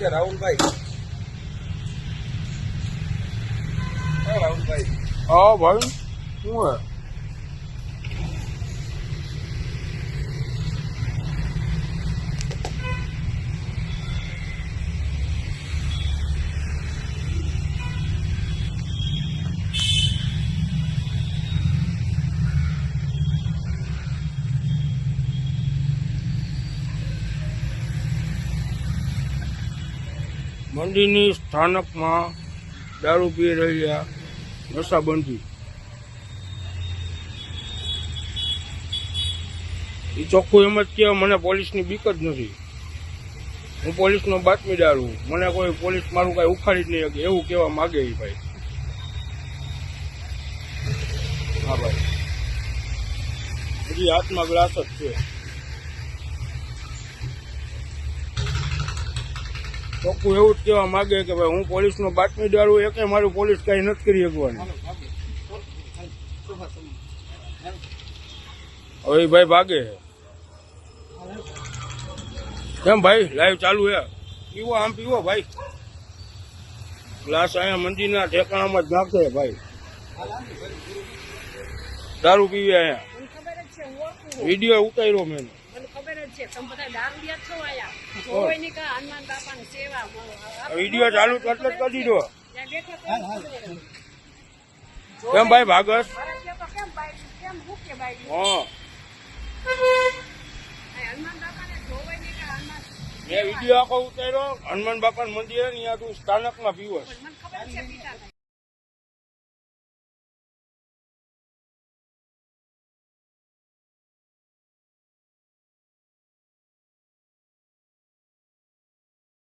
છે રાહુલભાઈ. રાહુલભાઈ. હા ભાઈ શું હે? મંદિરની સ્થાનકમાં દારૂ પી રહ્યા નશાબંધી. એ ચોખ્ખું એમ જ કે મને પોલીસની બીક જ નથી. હું પોલીસનો બાતમીદાર હું. મને કોઈ પોલીસ મારું કાંઈ ઉખાડી જ નહીં શકે. એવું કહેવા માગે એ ભાઈ. હા ભાઈ. હજી હાથમાં ગ્લાસ જ છે. ચોખ્ખું એવું જ કહેવા માગે કે ભાઈ હું પોલીસનો બાતમીદાર છું એકે મારું પોલીસ કાંઈ નથી કરી શકવાની. હવે ભાઈ ભાગે કેમ ભાઈ લાઈવ ચાલુ હે પીવો આમ પીવો ભાઈ. ગ્લાસ અહીંયા મંદિરના ઠેકાણામાં જ નાખે ભાઈ. દારૂ પીવે અહીંયા. હું. વીડિયો ઉતાર્યો મેં. જ છે. તમે બધા દારૂડિયા છો આયા. જોવાની કા હનુમાન બાપાની સેવા વીડિયો ચાલુ તો એટલે કરી દો. કેમ ભાઈ ભાગસ? મેં વીડિયો આખો ઉતાર્યો. હનુમાન બાપા મંદિર અહીંયા તું સ્થાનકમાં માં પિતા